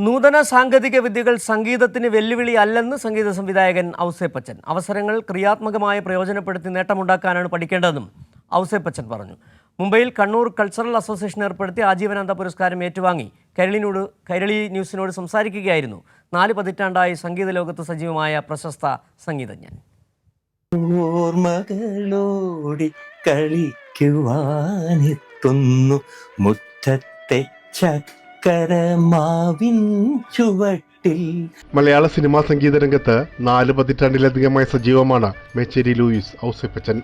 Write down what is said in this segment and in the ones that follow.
നൂതന സാങ്കേതിക വിദ്യകൾ സംഗീതത്തിന് വെല്ലുവിളി അല്ലെന്ന് സംഗീത സംവിധായകൻ ഔസേപ്പച്ചൻ. അവസരങ്ങൾ ക്രിയാത്മകമായി പ്രയോജനപ്പെടുത്തി നേട്ടമുണ്ടാക്കാനാണ് പഠിക്കേണ്ടതെന്നും ഔസേപ്പച്ചൻ പറഞ്ഞു. മുംബൈയിൽ കണ്ണൂർ കൾച്ചറൽ അസോസിയേഷൻ ഏർപ്പെടുത്തി ആജീവനാന്ത പുരസ്കാരം ഏറ്റുവാങ്ങി. കൈരളിനോട് കൈരളി ന്യൂസിനോട് സംസാരിക്കുകയായിരുന്നു. നാല് പതിറ്റാണ്ടായി സംഗീത ലോകത്ത് സജീവമായ പ്രശസ്ത സംഗീതജ്ഞൻ. കളിക്കുവാനെത്തുന്നു മുറ്റത്തെ ചക്കരമാവിൻ ചുവട്ടിൽ. മലയാള സിനിമാ സംഗീത രംഗത്ത് നാല് പതിറ്റാണ്ടിലധികമായി സജീവമാണ് മേച്ചേരി ലൂയിസ് ഔസിപ്പച്ചൻ.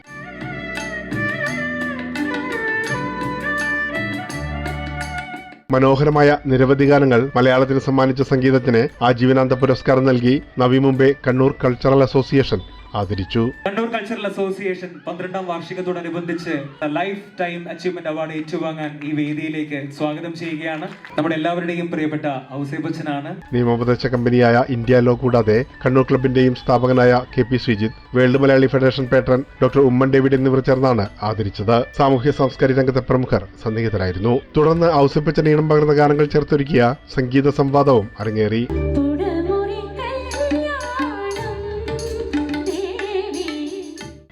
മനോഹരമായ നിരവധി ഗാനങ്ങൾ മലയാളത്തിന് സമ്മാനിച്ച സംഗീതത്തിന് ആജീവനാന്ത പുരസ്കാരം നൽകി നവി മുംബൈ കണ്ണൂർ കൾച്ചറൽ അസോസിയേഷൻ ആദരിച്ചു. കണ്ണൂർ കൾച്ചറൽ അസോസിയേഷൻ പന്ത്രണ്ടാം വാർഷികത്തോടനുബന്ധിച്ച് ലൈഫ് ടൈം അച്ചീവ്മെന്റ് അവാർഡ് ഏറ്റുവാങ്ങാൻ ഈ വേദിയിലേക്ക് സ്വാഗതം ചെയ്യുകയാണ്. നമ്മുടെ എല്ലാവരുടെയും പ്രിയപ്പെട്ട ഔസേബച്ചനാണ്. നിയമോപദേശ കമ്പനിയായ ഇന്ത്യ ലോ കൂടാതെ കണ്ണൂർ ക്ലബിന്റെയും സ്ഥാപകനായ K P Sreejith world Malayali federation patron doctor Oommen David എന്നിവർ ചേർന്നാണ് ആദരിച്ചത്. സാമൂഹ്യ സാംസ്കാരിക രംഗത്തെ പ്രമുഖർ സന്നിഹിതരായിരുന്നു. തുടർന്ന് ഔസേപ്പച്ചൻ ഈണം പകർന്ന ഗാനങ്ങൾ ചേർത്തൊരുക്കിയ സംഗീത സംവാദവും അരങ്ങേറി.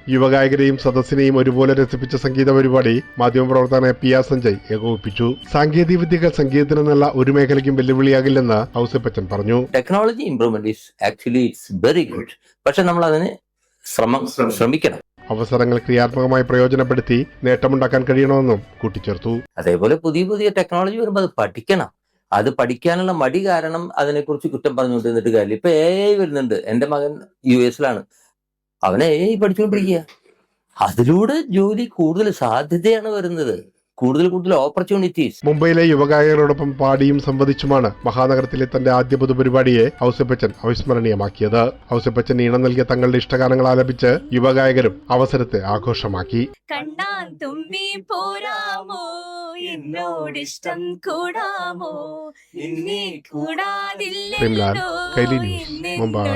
യുവഗായകരെയും സദസ്സിനെയും ഒരുപോലെ രസിപ്പിച്ച സംഗീത പരിപാടി മാധ്യമപ്രവർത്തകനായ പി ആർ സഞ്ജയ് ഏകോപിപ്പിച്ചു. സാങ്കേതിക വിദ്യകൾ സംഗീതത്തിനെന്നല്ല ഒരു മേഖലയ്ക്കും വെല്ലുവിളിയാകില്ലെന്ന് ഔസപ്പച്ചൻ പറഞ്ഞു. Technology improvement is actually it's very good പക്ഷെ നമ്മൾ അതിന് ശ്രമം. ശ്രമിക്കണം. അവസരങ്ങൾ ക്രിയാത്മകമായി പ്രയോജനപ്പെടുത്തി നേട്ടമുണ്ടാക്കാൻ കഴിയണമെന്നും കൂട്ടിച്ചേർത്തു. അതേപോലെ പുതിയ പുതിയ ടെക്നോളജി വരുമ്പോൾ അത് പഠിക്കണം. അത് പഠിക്കാനുള്ള മടി കാരണം അതിനെക്കുറിച്ച് കുറ്റം പറഞ്ഞുകൊണ്ടിരുന്നിട്ട് കാര്യമില്ല. ഇപ്പൊ എ ഐ വരുന്നുണ്ട്. എന്റെ മകൻ യു എസിലാണ്. അവനെ ഏ പഠിച്ചുകൊണ്ടിരിക്കുക. അതിലൂടെ ജോലി കൂടുതൽ സാധ്യതയാണ് വരുന്നത്. കൂടുതൽ കൂടുതൽ ഓപ്പർച്യൂണിറ്റീസ് മുംബൈയിലെ യുവഗായകരോടൊപ്പം പാടിയും സംവദിച്ചുമാണ് മഹാനഗരത്തിലെ തന്റെ ആദ്യ പൊതുപരിപാടിയെ ഔസപ്പച്ചൻ അവിസ്മരണീയമാക്കിയത്. ഔസപ്പച്ചൻ ഈണം നൽകിയ തങ്ങളുടെ ഇഷ്ടഗാനങ്ങൾ ആലപിച്ച് യുവഗായകരും അവസരത്തെ ആഘോഷമാക്കി. കണ്ണാൻ തുമ്പി പോരാമോ? എന്നോടിഷ്ടം കൂടാമോ? നിന്നെ കൈലി ന്യൂസ്, മുംബൈ.